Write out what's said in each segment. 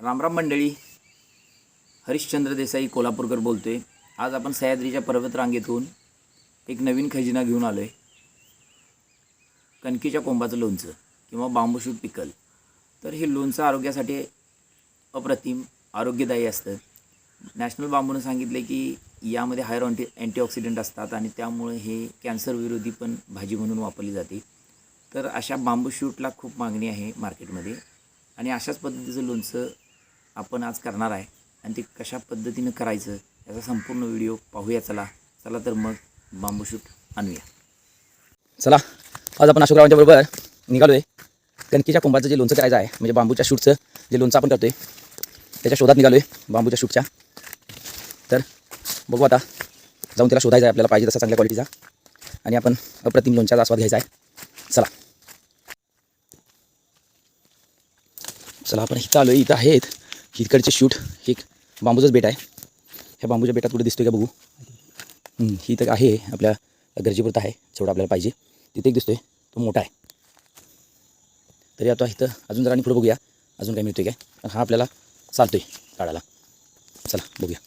रामराम मंडळी हरिश्चंद्र देसाई कोल्हापूरकर बोलतो आहे आज आपण सह्याद्रीच्या पर्वतरांगेतून एक नवीन खजिना घेऊन आलो आहे कणकीच्या कोंबाचं लोणचं किंवा बांबूशूट पिकल. तर हे लोणचं आरोग्यासाठी अप्रतिम आरोग्यदायी असतं. नॅशनल बांबूनं सांगितलं की यामध्ये हायर अँटी अँटीऑक्सिडंट असतात आणि त्यामुळे हे कॅन्सर विरोधी पण भाजी म्हणून वापरली जाते. तर अशा बांबू शूटला खूप मागणी आहे मार्केटमध्ये. आणि अशाच पद्धतीचं लोणचं आपण आज करणार आहे आणि ते कशा पद्धतीनं करायचं याचा संपूर्ण व्हिडिओ पाहूया चला. चला तर मग बांबू शूट आणूया. चला आज आपण अशोकरावांच्या बरोबर निघालो आहे कणकीच्या कुंभाचं जे लोणचं करायचं आहे म्हणजे बांबूच्या शूटचं जे लोणचं आपण करतो आहे त्याच्या शोधात निघालो आहे बांबूच्या शूटच्या. तर बघू आता जाऊन त्याला शोधायचं आहे आपल्याला पाहिजे तसा चांगल्या क्वालिटीचा आणि आपण अप्रतिम लोणच्याचा आस्वाद घ्यायचा आहे. चला. चला आपण इथं आलो आहे इथं आहेत. इकडचे शूट हे एक बांबूचंच बेट आहे. ह्या बांबूच्या बेटात कुठे दिसतोय का बघू? ही तर आहे आपल्या गरजेपुरता आहे जेवढं आपल्याला पाहिजे. तिथे एक दिसतोय तो मोठा आहे. तरी आता इथं अजून जरा आणि पुढे बघूया अजून काय मिळतोय काय. हा आपल्याला चालतोय काढायला. चला बघूया.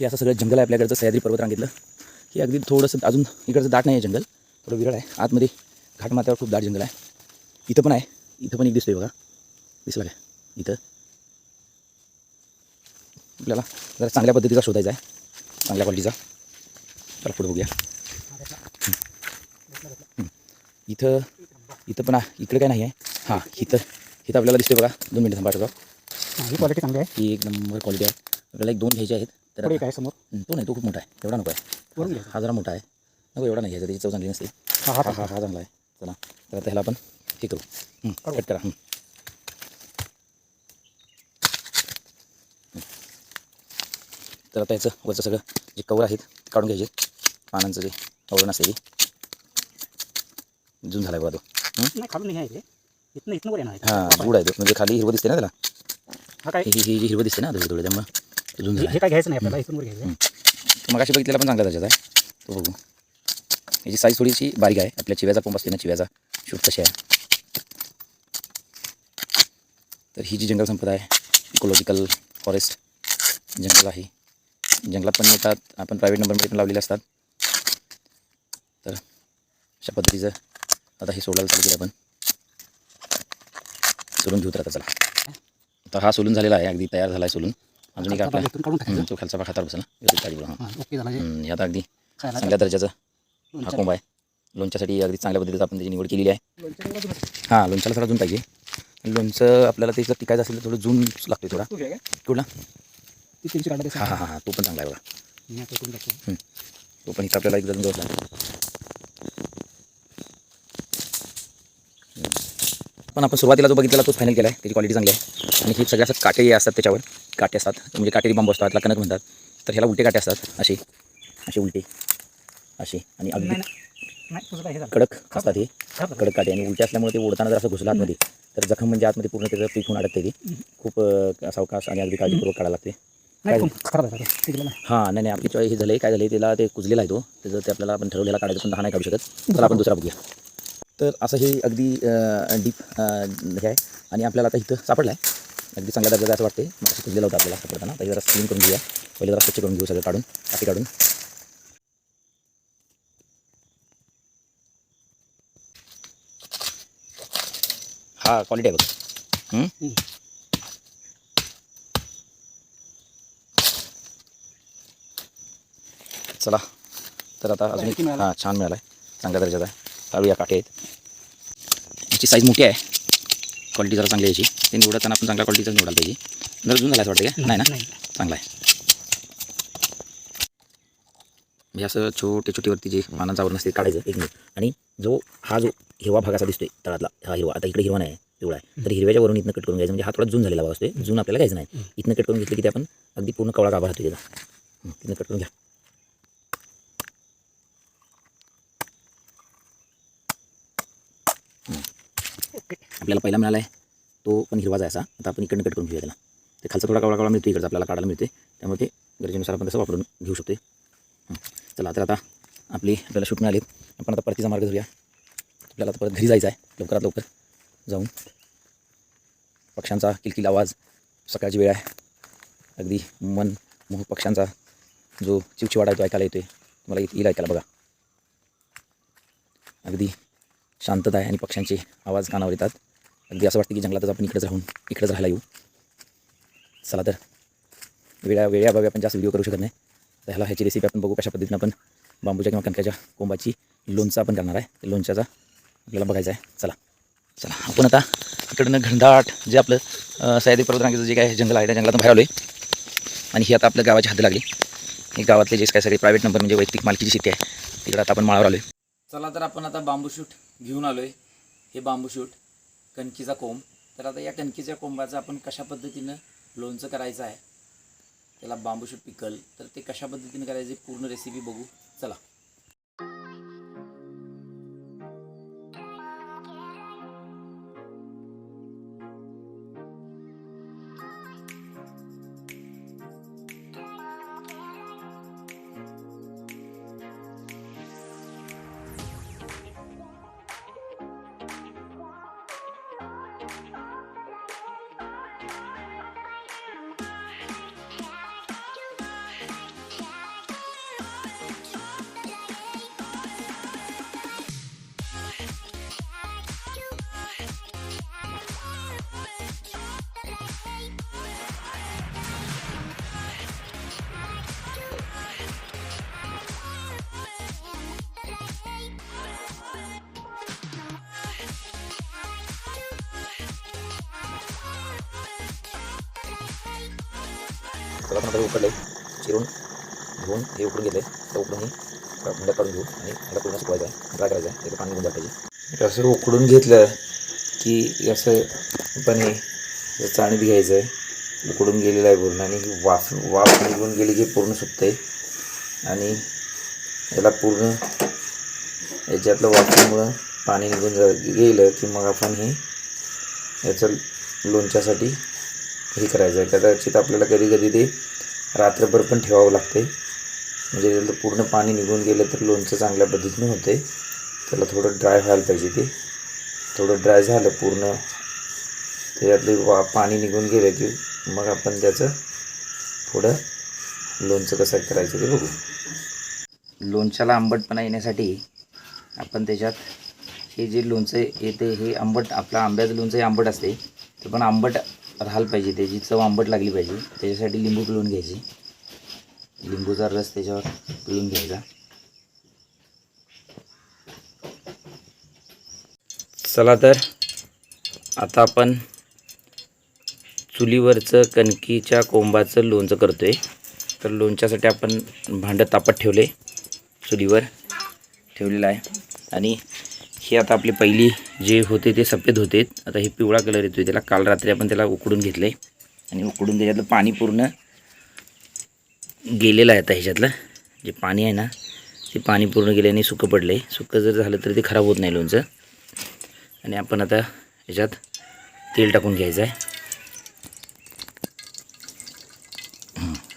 हे असं सगळं जंगल आहे आपल्याकडचं सह्याद्री पर्वत रांगितलं. हे अगदी थोडंसं अजून इकडचं दाट नाही आहे जंगल थोडं विरळ आहे. आतमध्ये घाटमाथ्यावर खूप दाट जंगल आहे. इथं पण आहे इथं पण एक दिसतोय बघा. दिसला काय? इथं. आपल्याला जरा चांगल्या पद्धतीचा शोधायचा आहे. चांगल्या क्वालिटीचा चला पुढे बघूया. इथं इथं पण इकडे काय नाही आहे. हां इथं. इथं आपल्याला दिसते बघा. दोन मिनटं थांबा आठवतो हा, क्वालिटी चांगली आहे. ही एक नंबर क्वालिटी आहे. आपल्याला एक दोन घ्यायचे आहेत. तर एक आहे समोर? तो नाही तो खूप मोठा आहे. एवढा नको आहे. हा जरा मोठा आहे. नको एवढा नाही घ्यायचा. त्याची चव चांगली नसते. हा हा. हा हा चांगला आहे. चला. तर आता ह्याला आपण हे करू. हं, करू. कट करा. तर आता याचं वरचं सगळं जे कवर आहेत ते काढून घ्यायचे. पानांचं जे आवरण असेल जून झाला आहे बघा तो. नाही खालून नाही आहे इथनं इथनं वर येणार आहे. हां गुड आहे तो. म्हणजे खाली हिरवं दिसते ना त्याला? हा जी हिरवं दिसते ना थोडी थोडी त्यामुळे ते जून झाला हे काय घ्यायचं नाही आपल्याला? इथून वर घ्यायचं आहे. तो मगाशी बघितलेला पण चांगला त्याच्यात आहे. तो बघू. याची साईज थोडीशी बारीक आहे. आपल्या चिव्याचा पंप असते ना चिव्याचा. शूट तशी आहे? तर ही जी जंगल संपदा आहे इकोलॉजिकल फॉरेस्ट जंगल आहे. जंगलात पण येतात आपण प्रायव्हेट नंबरमध्ये पण लावलेले असतात. तर अशा पद्धतीचं आता हे सोडायला चालू केलं आपण. सोलून घेऊ तर आता चला. आता हा सोलून झालेला आहे. अगदी तयार झाला आहे सोलून. अजून एक आता आपला तो खालचा हातावर बसला हां. ह्यात अगदी चांगल्या दर्जाचं हा कोंब आहे. लोणच्यासाठी अगदी चांगल्या पद्धतीचं आपण त्याची निवड केलेली आहे. हां लोणच्याला थोडा जून पाहिजे. लोणचं आपल्याला त्याचं टिकायचं असेल तर थोडं जून लागतोय थोडा? कुठला? ती तीनशे काढला हां हां हां हां तो पण चांगला आहे बघा. मी आता टाकतो. तो पण इथं आपल्याला एक गवसला पण आपण सुरुवातीला जो बघितलेला तोच फायनल केला आहे त्याची क्वालिटी चांगली आहे. आणि ही सगळ्या असतात काटे असतात त्याच्यावर. काटे असतात. म्हणजे काटेरी बांबू असतात त्याला कणक म्हणतात. तर ह्याला उलटे काटे असतात. असे. असे उलटे. असे. आणि अगदी नाही. नाही तुझं काय हे झालं? कडक असतात हे. झालं. कडक काटे. आणि उलटे असल्यामुळे ते ओढताना जर असं घुसलं आतमध्ये तर जखम म्हणजे आतमध्ये पूर्ण त्याचं पीक होऊन अडकते ती. खूप अं, सावकाश आणि अगदी काळजीपूर्वक काढायला लागते. नाही काय? खराब नाही. हां नाही नाही आपली चॉईस हे झालं. काय झालं त्याला ते कुजलेला आहे तो. त्याचं ते आपल्याला आपण ठरवलेला काढायचं पण हा नाही काढू शकत. तर आपण दुसरा बघूया. तर असं हे अगदी डीप हे आहे. आणि आपल्याला आता इथं सापडलं आहे अगदी चांगल्या दर्जाचं असं वाटते मग असं कुजलेलं होतं आपल्याला सापडताना. पहिले जरा क्लीन करून घेऊया. पहिले जरा स्वच्छ करून घेऊ सगळं काढून काठी काढून. हा क्वालिटी आहे बघ. चला. तर आता अजून? हां छान मिळाला आहे चांगल्या दर्जाचा. आहे टाळूया काठे आहेत याची साईज मोठी आहे. क्वालिटी जरा चांगली याची. ते निवडताना आपण चांगल्या क्वालिटीचं निवडायला पाहिजे. जर जुन झाला वाटतं का? नाही ना? नाही. चांगला आहे. म्हणजे असं छोटे छोटीवरती जे पानांचं आवरण असते ते काढायचं एक मिनिट आणि जो हा जो हिरवा भाग असा दिसतोय तळातला हा हिरवा. आता इकडे हिरवा नाही पिवळा आहे. तर हिरव्याच्या वरून इथनं कट करून घ्यायचं. म्हणजे हा थोडा जून झालेला भाग असतोय. जून आपल्याला घ्यायचं नाही. इथनं कट करून घेतलं की ते आपण अगदी पूर्ण कवळा गाभा राहतो त्याचा. हं, तिथनं कट करून घ्या. आपल्याला पहिला मिळाला आहे तो पण हिरवा जायचा. आता आपण इकडनं कट करून घेऊया त्याला. ते खालचा थोडा कवळा कवळा मिळतो इकडचा आपल्याला काढायला मिळते त्यामुळे ते गरजेनुसार आपण तसं वापरून घेऊ शकतो चला तर आता आपली आपल्याला शूट मिळाली. आपण आता परतीचा मार्ग धरूया. आपल्याला आता परत घरी जायचं आहे. लवकरात लवकर जाऊन. पक्ष्यांचा किलकिल आवाज सकाळची वेळ आहे. अगदी मन मोह पक्ष्यांचा जो चिवचिवाडा आहे तो ऐकायला येतोय. तुम्हाला येत- येईल ऐकायला बघा. अगदी शांतता आहे आणि पक्ष्यांचे आवाज कानावर येतात. अगदी असं वाटतं की जंगलातच आपण इकडेच राहून इकडेच राहायला येऊ. चला तर. वेळा वेळ्याभावी आपण जास्त व्हिडिओ करू शकत नाही. तर ह्याला ह्याची रेसिपी आपण बघू कशा पद्धतीनं आपण बांबूच्या किंवा कणक्याच्या कोंबाची लोणचं आपण करणार आहे. लोणच्याचा आपल्याला बघायचं आहे. चला. चला. आपण आता इकडनं घनदाट जे आपलं अं, सह्याद्री पर्वतरांगेचं जे काय जंगल आहे त्या जंगलातून बाहेर आलो आहे आणि ही आता आपल्या गावाची हद्द लागली. हे गावातले जे काय सगळे प्रायव्हेट नंबर म्हणजे वैयक्तिक मालकीची शेती आहे तिकडे आता आपण माळावर आलो आहे चला तर आपण आता बांबू शूट घेऊन आलोय. हे बांबू शूट कणकीचा कोंब. तर आता या कणकीच्या कोंबाचं आपण कशा पद्धतीनं लोणचं करायचं आहे त्याला बांबूशूट पिकल तर ते कशा पद्धतीनं करायचे पूर्ण रेसिपी बघू. चला. त्याला आपण आता उकडलं आहे चिरून घेऊन हे उकडून घेतलं आहे तर उकडून ही मुंड्या काढून घेऊ आणि ह्याला पूर्ण सुकवायचं आहे. ड्राय करायचं आहे. त्याचं पाणी घेऊन जायला पाहिजे असं उकडून घेतलं की असं पण हे चाणी बी घ्यायचं आहे. उकडून गेलेलं आहे पूर्ण आणि वाफ वाफ निघून गेली की पूर्ण सुकते आणि याला पूर्ण याच्यातलं वाफेमुळं पाणी निघून जा गेलं की मग आपण हे याचं लोणच्यासाठी हे करायचं आहे? कदाचित आपल्याला कधी कधी ते रात्रभर पण ठेवावं लागते. म्हणजे त्याचं पूर्ण पाणी निघून गेलं तर लोणचं चांगल्या पद्धतीने होते त्याला थोडं ड्राय व्हायला पाहिजे ते. थोडं ड्राय झालं पूर्ण त्याच्यातले वा पाणी निघून गेलं की मग आपण त्याचं थोडं लोणचं कसं करायचं ते बघू. लोणच्याला आंबटपणा येण्यासाठी आपण त्याच्यात हे जे लोणचं येते हे आंबट आपलं आंब्याचं लोणचं हे आंबट असते. ते पण आंबट राहायला पाहिजे त्याची चव आंबट लागली पाहिजे. त्याच्यासाठी लिंबू पिळून घ्यायची. लिंबूचा रस त्याच्यावर पिळून घ्यायचा. चला तर आता आपण चुलीवरचं कणकीच्या कोंबाचं लोणचं करतो आहे तर लोणच्यासाठी आपण भांडं तापत ठेवले. चुलीवर ठेवलेलं आहे. आणि हे आता आपली पहिली जे होते ते सफेद होते. आता हे पिवळा कलर येतो त्याला काल रात्री आपण त्याला उकडून घेतलं आहे आणि उकडून त्याच्यातलं पाणी पूर्ण गेलेलं आहे आता ह्याच्यातलं. जे पाणी आहे ना ते पाणी पूर्ण गेल्याने सुकं पडलं आहे सुकं जर झालं तर ते खराब होत नाही लोणचं. आणि आपण आता ह्याच्यात तेल टाकून घ्यायचं आहे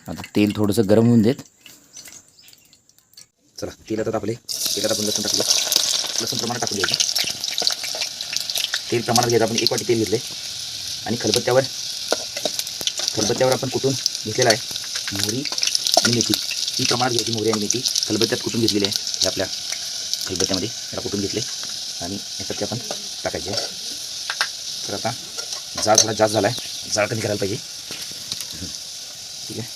आता तेल थोडंसं गरम होऊन देत. चला तेल आता आपले तेलात आपण लसूण टाकलं. लसूण प्रमाणात टाकून द्यायचं तेल प्रमाणात घ्यायचं आपण एक वाटी तेल घेतले आणि खलबत्त्यावर खलबत्त्यावर आपण कुठून घेतलेला आहे? मोहरी आणि मेथी. ही प्रमाणात घ्यायची मोहरी आणि मेथी. खलबत्त्यात कुठून घेतलेली आहे? हे आपल्या खलबत्त्यामध्ये याला कुठून घेतले? आणि याच्यात आपण टाकायचे तर आता जाळ थोडा जास्त झाला आहे जाळ कमी करायला पाहिजे. ठीक आहे.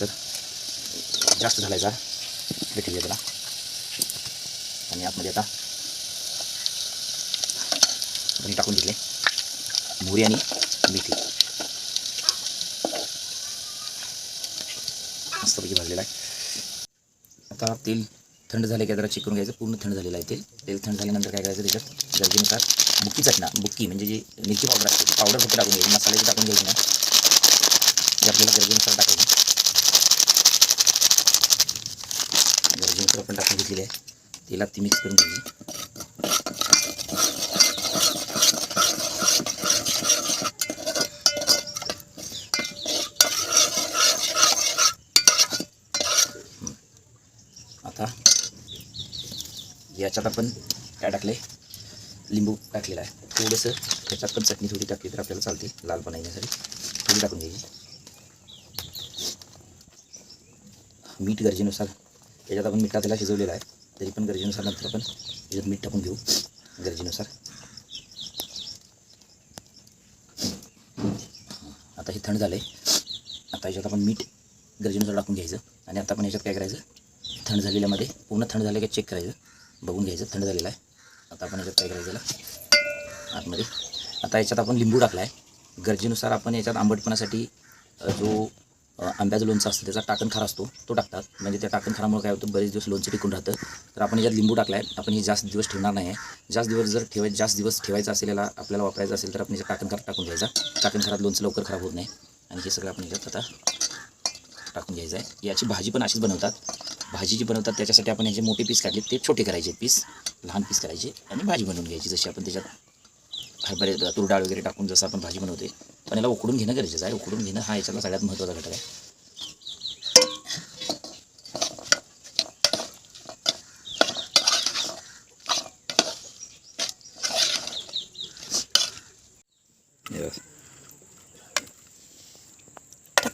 तर जास्त झाला आहे जाळ. ठीक आहे त्याला आणि आतमध्ये आता आपण टाकून घेतले मोहरी आणि मेथी मस्तपैकी भाजलेला आहे आता तेल थंड झाले की जरा चेक करून घ्यायचं पूर्ण थंड झालेलं आहे तेल तेल थंड झाल्यानंतर काय करायचं त्याच्यात गरजेनुसार बुक्की चटणा बुक्की म्हणजे जी मिरची पावडर असते ती पावडर फक्त टाकून घ्यायची मसाल्याची टाकून घ्यायची ना ते आपल्याला गरजेनुसार टाकायची गरजेनुसार आपण टाकून घेतलेली आहे तेलात ती मिक्स करून घ्यायची आता याच्यात आपण काय टाकले लिंबू टाकलेला आहे. थोडंसं त्याच्यात पण चटणी थोडी टाकली तर आपल्याला चालते लालपणा येण्यासाठी. थोडी टाकून घ्यायची. मीठ गरजेनुसार याच्यात आपण मीठ त्याला शिजवलेलं आहे. तरी पण गरजेनुसार नंतर आपण याच्यात मीठ टाकून घेऊ गरजेनुसार. आता हे थंड झालं आहे आता याच्यात आपण मीठ गरजेनुसार टाकून घ्यायचं. आणि आता आपण याच्यात काय करायचं? थंड झालेल्यामध्ये पूर्ण थंड झालं का चेक करायचं. बघून घ्यायचं थंड झालेलं आहे. आता आपण याच्यात काय करायचं झालं आतमध्ये. आता याच्यात आपण लिंबू टाकला आहे गरजेनुसार आपण याच्यात आंबटपणासाठी जो आंब्याचं लोणचं असतं त्याचा टाकणखार असतो तो टाकतात. म्हणजे त्या टाकण खारामुळे काय होतं बरेच दिवस लोणचं टिकून राहतं. तर आपण याच्यात लिंबू टाकला आहे आपण हे जास्त दिवस ठेवणार नाही आहे. जास्त दिवस जर ठेवायचं जास्त दिवस ठेवायचं असेल याला आपल्याला वापरायचं असेल तर आपण याच्या टाकणखार टाकून घ्यायचा. टाकण खारात लोणचं लवकर खराब होत नाही. आणि हे सगळं आपण याच्यात आता टाकून घ्यायचं आहे. याची भाजी पण अशीच बनवतात. भाजी जी बनवतात त्याच्यासाठी आपण याचे मोठे पीस काढले ते छोटे करायचे पीस लहान पीस करायचे आणि भाजी बनवून घ्यायची. जशी आपण त्याच्यात हरभरे तूर डाळ वगैरे टाकून जसं आपण भाजी बनवते पण याला उकडून घेणं गरजेचं आहे. उकडून घेणं हा याच्यातला सगळ्यात महत्त्वाचा घटक आहे.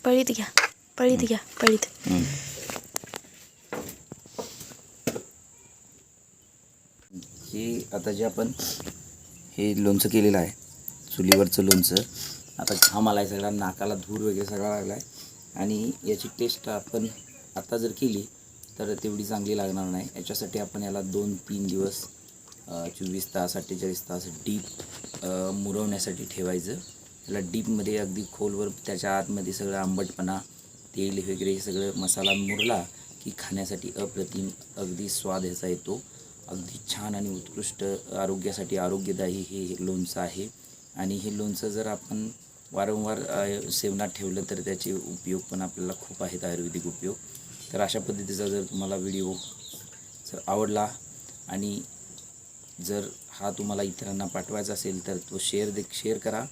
पळीत घ्या पळीत घ्या पळीत हम्म. हे आता जे आपण हे लोणचं केलेलं आहे चुलीवरचं लोणचं आता घाम आला आहे सगळा नाकाला धूर वगैरे सगळा लागला आहे आणि याची टेस्ट आपण आता जर केली तर तेवढी चांगली लागणार नाही. याच्यासाठी आपण याला दोन तीन दिवस चोवीस तास अठ्ठेचाळीस तास डीप मुरवण्यासाठी ठेवायचं. याला डीपमध्ये अगदी खोलवर त्याच्या आतमध्ये सगळं आंबटपणा तेल वगैरे हे सगळं मसाला मुरला की खाण्यासाठी अप्रतिम अगदी स्वाद ह्याचा येतो. अगदी छान आणि उत्कृष्ट आरोग्यासाठी आरोग्यदायी हे लोणचं आहे. आणि हे लोणचं जर आपण वारंवार सेवनात ठेवलं तर त्याचे उपयोग पण आपल्याला खूप आहेत आयुर्वेदिक उपयोग. तर अशा पद्धतीचा जर तुम्हाला व्हिडिओ जर आवडला आणि जर हा तुम्हाला इतरांना पाठवायचा असेल तर तो शेअर दे शेअर करा.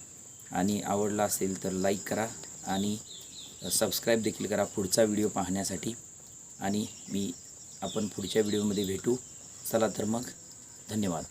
आणि आवडला असेल तर लाईक करा आणि सबस्क्राईब देखील करा पुढचा व्हिडिओ पाहण्यासाठी. आणि मी आपण पुढच्या व्हिडिओमध्ये भेटू. चला तर मग धन्यवाद.